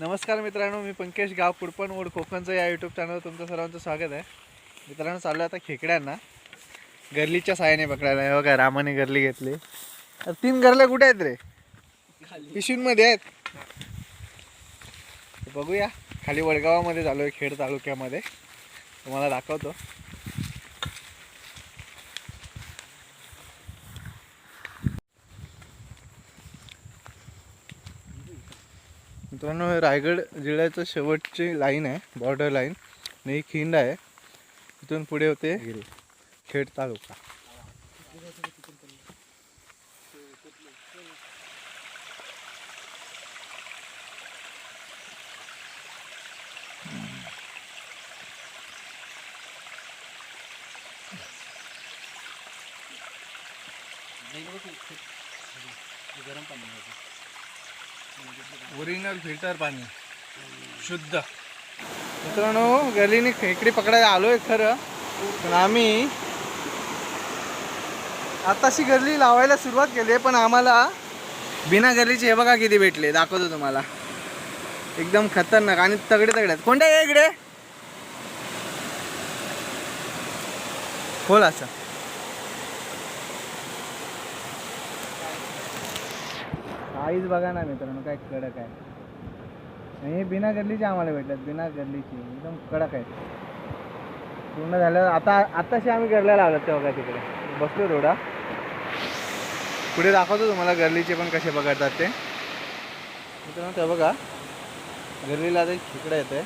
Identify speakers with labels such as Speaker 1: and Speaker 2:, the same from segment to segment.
Speaker 1: नमस्कार मित्रांनो मी पंकज गाव कुडपण ओढ कोकणचं या यूट्यूब चॅनलवर तुमचं सर्वांचं स्वागत आहे. मित्रांनो चालू आहे आता खेकड्यांना. गरलीच्या साहाय्याने पकडायला. हे बघा रामाने गरली घेतली. अरे तीन गरल्या कुठे आहेत रे? पिशवींमध्ये आहेत. बघूया. खाली वडगावामध्ये चालू आहे खेड तालुक्यामध्ये. तुम्हाला दाखवतो. मित्रांनो हे रायगड जिल्ह्याचं शेवटची लाईन आहे बॉर्डर लाईन आणि ही खिंड आहे. इथून पुढे होते खेड तालुका. ओरिजिनल फिल्टर पाणी. शुद्ध. मित्रांनो गलीने खेकडी पकडायला आलोय खरं पण आम्ही आताशी गल्ली लावायला सुरुवात केली आहे पण आम्हाला बिना गरलीचे हे बघा किती भेटले दाखवतो तुम्हाला. एकदम खतरनाक आणि तगडे तगडे आहेत. कोणत्या इकडे? खोल असं. आईच बघा ना मित्रांनो काय कडक आहे. हे बिना गरलीचे आम्हाला भेटतात बिना गरलीची एकदम कडक आहेत. पूर्ण झालं. आता आत्ताशी आम्ही गरल्या लावल्यात तेव्हा काय तिकडे. बसलो थोडा पुढे दाखवतो तुम्हाला गरलीचे पण कसे पकडतात ते. मित्रांनो ते बघा. गरलीला ते खेकडं येते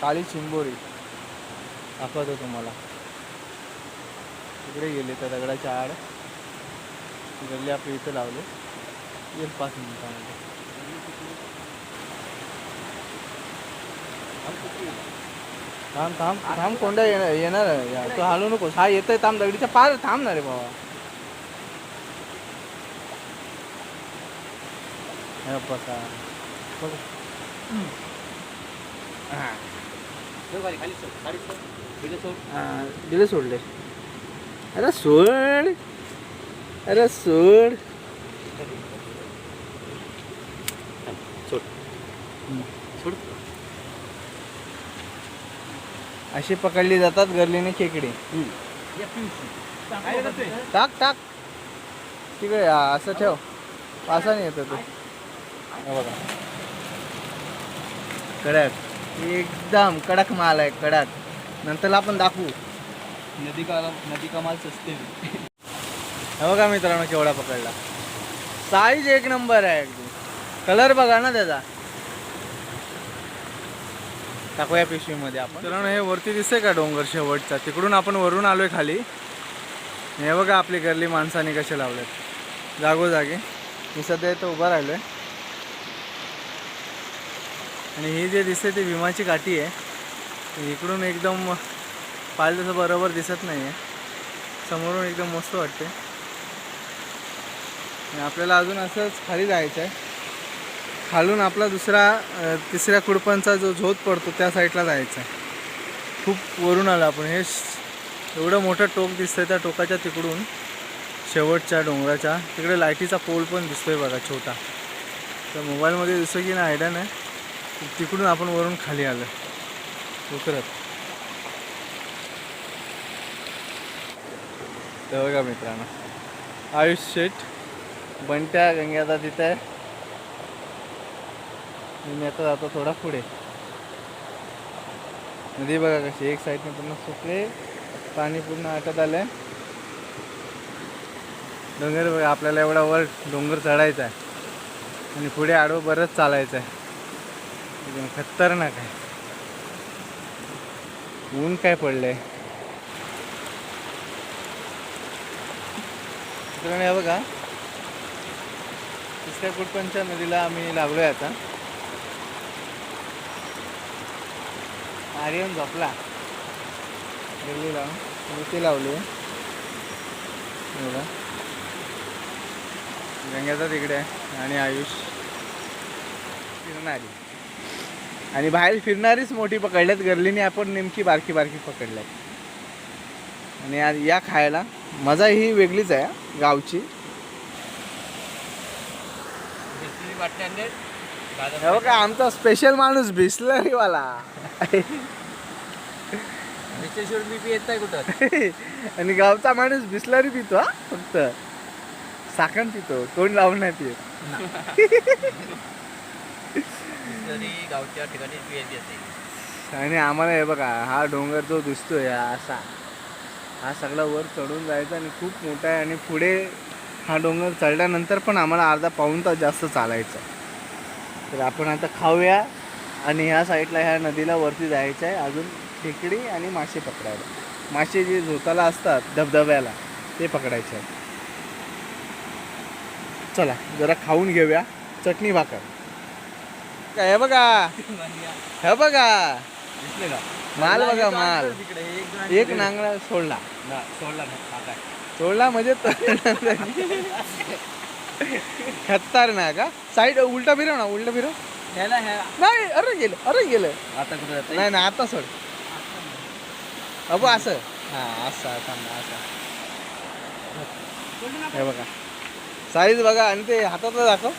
Speaker 1: काळी चिंबोरी. दाखवतो तुम्हाला. तिकडे गेले त्या दगडाच्या आड. गल्ली आपली इथं लावली. येईल पाच मिनिटामध्ये थांब. थांब थांब कोंडा येणार येणार आहे. तू हालू नकोस. हा येतोय थांब दगडीच्या पार थांब ना रे बाबा. बघा. दिले सोडले अरे सोड. अरे सोड. अशी पकडली जातात गरलीने खेकडी. टाक टाक. तिकडे हा, असं ठेव. पासाने येतं ते. हे बघा. कडक. एकदम कडक माल आहे कडक. नंतर आपण दाखवू.
Speaker 2: नदी का नदी का माल सस्ते
Speaker 1: हे बघा मित्रांनो केवढा पकडला. साईज एक नंबर आहे. कलर बघा ना त्याचा. टाकूया पिशवीमध्ये आपण. मित्रांनो हे वरती दिसतंय का डोंगर शेवटचा? तिकडून आपण वरून आलोय खाली. हे बघा आपली गरली माणसाने कसे लावलेत. जागोजागी. मी सध्या इथं उभा राहिलोय. आणि ही जे दिसते ती विमाची काठी आहे. इकडून एकदम पाहिलं तसं बरोबर दिसत नाही आहे समोरून एकदम मस्त वाटते आणि आपल्याला अजून असंच खाली जायचं आहे खालून आपला दुसरा तिसऱ्या कुडपणचा जो झोत पडतो त्या साईडला जायचं. आहे खूप वरून आलं आपण. हे एवढं मोठं टोक दिसतंय त्या टोकाच्या तिकडून. शेवटच्या डोंगराच्या. तिकडे लाईटीचा पोल पण दिसतोय बघा छोटा. तर मोबाईलमध्ये दिसतो की नाही आयडिया नाही. तिकडून आपण वरून खाली आलं. उतरत. तर बघा मित्रांनो आयुष शेठ बंट्या गंग्याचा तिथे आहे. मी आता जातो थोडा पुढे. नदी बघा कशी एक साईडने पूर्ण सुकले. पाणी पूर्ण आटत आलंय. डोंगर बघा आपल्याला एवढा वर डोंगर चढायचा आहे. आणि पुढे आडवं बरंच चालायचं आहे. एकदम खतरनाक आहे. ऊन काय पडलंय. मित्रांनो बघा. तिसऱ्या कुटपणच्या नदीला आम्ही लागलोय आता. आर्यन झोपला. गेली लावून इथे लावली. बघा. गंग्याचा तिकडे आहे आणि आयुष फिरणारी. आणि बाहेर फिरणारीच मोठी पकडल्यात. गरलीने आपण नेमकी बारकी बारकी पकडल्यात. आणि आज या खायला मजा ही वेगळीच आहे गावची. हे बघा आमचा स्पेशल माणूस बिस्लरी वाला
Speaker 2: येत कुठं?
Speaker 1: आणि गावचा माणूस बिस्लरी पितो हा फक्त. साखर पितो तोंड लावून नाही पित
Speaker 2: तरी गावच्या ठिकाणी पियत येते
Speaker 1: आणि आम्हाला हे बघा हा डोंगर जो दिसतोय असा. हा सगळा वर चढून जायचा आणि खूप मोठा आहे आणि पुढे हा डोंगर चढल्यानंतर पण आम्हाला अर्धा पाऊण तास जास्त चालायचं. तर आपण आता खाऊया आणि ह्या साईडला ह्या नदीला वरती जायचं आहे. अजून खेकडी आणि मासे पकडायला. मासे जे झोताला असतात धबधब्याला ते पकडायचे आहेत. चला जरा खाऊन घेऊया. चटणी भाकर. काय हे बघा. हे बघा. माल बघा माल.
Speaker 2: एक
Speaker 1: नांगळा सोडला.
Speaker 2: सोडला
Speaker 1: सोडला म्हणजे खतरनाक का? साईड उलटा फिरव ना उलटा फिरव.
Speaker 2: ह्याला ह्या.
Speaker 1: नाही अरे गेलं अरे गेलं.
Speaker 2: आता कुठं जातं
Speaker 1: नाही ना आता सोड. अबो असं. हा असं थांबा असं. हे बघा. साईज बघा आणि ते हातातलं दाखव.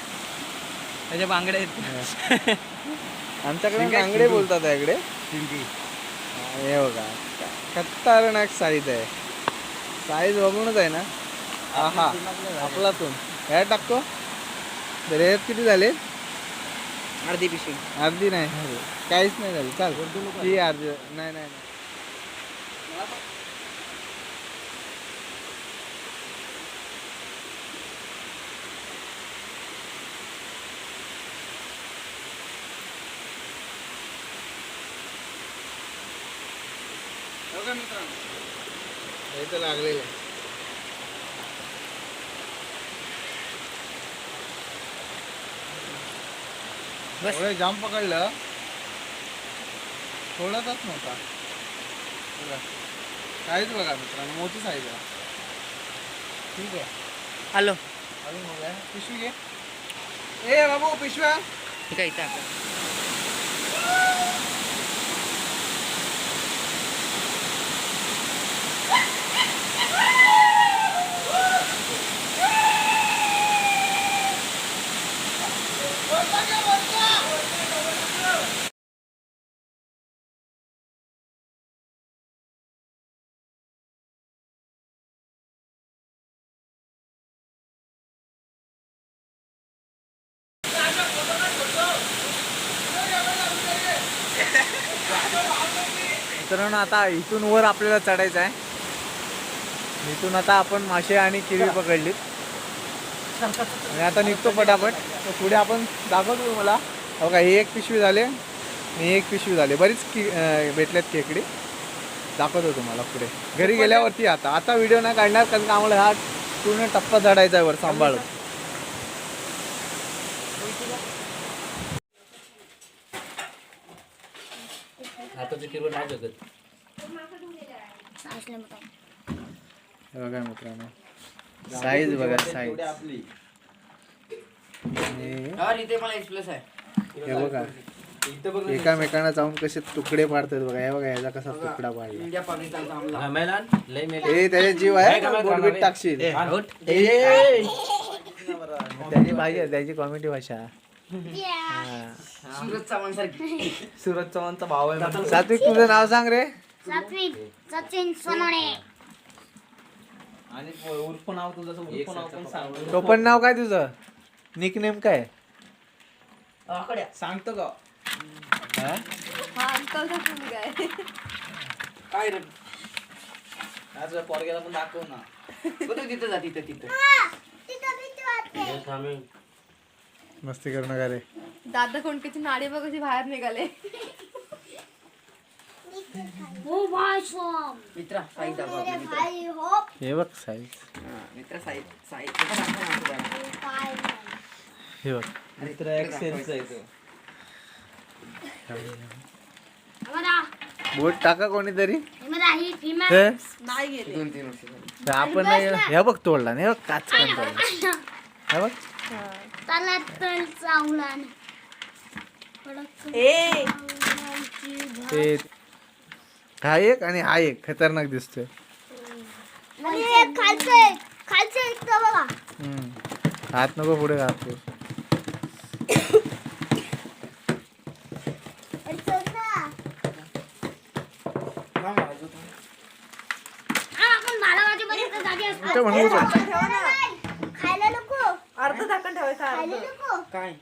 Speaker 2: त्याच्या बांगड्या आहेत.
Speaker 1: आमच्याकडे
Speaker 2: शिंगू.
Speaker 1: बोलतात याकडे हे बघा. खतरनाक साईज आहे. साईज बघूनच आहे ना? हा आपलातून. ह्या टाकतो? तर ह्यात किती झाले?
Speaker 2: अर्धी पिशवी.
Speaker 1: अर्धी नाही झाली. काहीच नाही झाली. चाल. ती अर्धी. नाही नाही नाही. हे तर लागलेलं आहे.
Speaker 2: बस.
Speaker 1: एवढं जाम पकडलं. थोडासाच नव्हता. बघा. काहीच बघा मित्रांनो मोठी साईज आहे. ठीक आहे.
Speaker 2: हॅलो.
Speaker 1: अजून बघा पिशवी घे. ए बाबू पिशव्या.
Speaker 2: ठीक आहे इथं.
Speaker 1: मित्रांनो आता इथून वर आपल्याला चढायचं आहे. इथून आता आपण मासे आणि किळी पकडलीत आणि आता निघतो पटापट तर पुढे आपण दाखवतो मला बघा ही एक पिशवी झाले. आणि ही एक पिशवी झाली. बरीच की भेटल्यात खेकडी दाखवतो तुम्हाला पुढे. घरी गेल्यावरती आता. आता व्हिडिओ नाही काढणार कारण का आम्हाला हा पूर्ण टप्पा चढायचा आहे वर सांभाळून.
Speaker 2: किरवं नाही जगत.
Speaker 1: हे बघा मित्रांनो. साईज बघा साईज
Speaker 2: आपली.
Speaker 1: आणि
Speaker 2: इथे मला एक्सप्रेस आहे.
Speaker 1: हे बघा.
Speaker 2: इथं बघ
Speaker 1: एकामेकांना जाऊन कसे तुकडे पाडतात बघा. हे बघा याचा कसा तुकडा पाडला.
Speaker 2: इंडिया लय मेले.
Speaker 1: ए त्याचे जीव आहे. बोलबीट टाकशील.
Speaker 2: ए.
Speaker 1: त्याची भाषा त्याची कॉमेडी भाषा.
Speaker 2: सूरज चव्हाण सारखी. सूरज चव्हाणचा भाव आहे
Speaker 1: सात्विक तुझं नाव सांग रे.
Speaker 3: सचिन सचिन सोनवणे.
Speaker 2: आणि उर्फ नाव तुझं असं उर्फ नाव पण सांग.
Speaker 1: टोपण नाव काय तुझं? निक नेम काय
Speaker 2: सांगतो का?
Speaker 1: हा?
Speaker 2: काय रे? आज पोरग्याला पण दाखव ना. बघ तिथं जा तिथं तिथं.
Speaker 1: मस्ती करू नका रे.
Speaker 4: दादा कोणकीची नाडी बघ कशी बाहेर निघाले.
Speaker 3: हो
Speaker 2: मित्रा साई
Speaker 3: हो.
Speaker 1: हे बघ साईज
Speaker 2: मित्रा साई साई
Speaker 3: काय
Speaker 1: हे बघ.
Speaker 2: मित्र एक्सेलचा आहे तो
Speaker 3: हमारा
Speaker 1: बोट टाका कोणीतरी.
Speaker 3: हमारा ही फीमेल
Speaker 1: हे?
Speaker 4: नाही गेले.
Speaker 2: दोन तीन वर्ष झाली.
Speaker 1: तर आपण नाही हे बघ तोडला नाही हे बघ काच पण तोडला. हे बघ.
Speaker 3: चावला
Speaker 1: हा एक आणि हा एक. खतरनाक दिसतोय. हात नको पुढे घालतो म्हणू
Speaker 4: शकतो हा, आपण
Speaker 3: खायला नको
Speaker 4: अर्ध झाकण ठेवायचं
Speaker 3: खायला
Speaker 4: अर्ध
Speaker 3: नको
Speaker 2: काय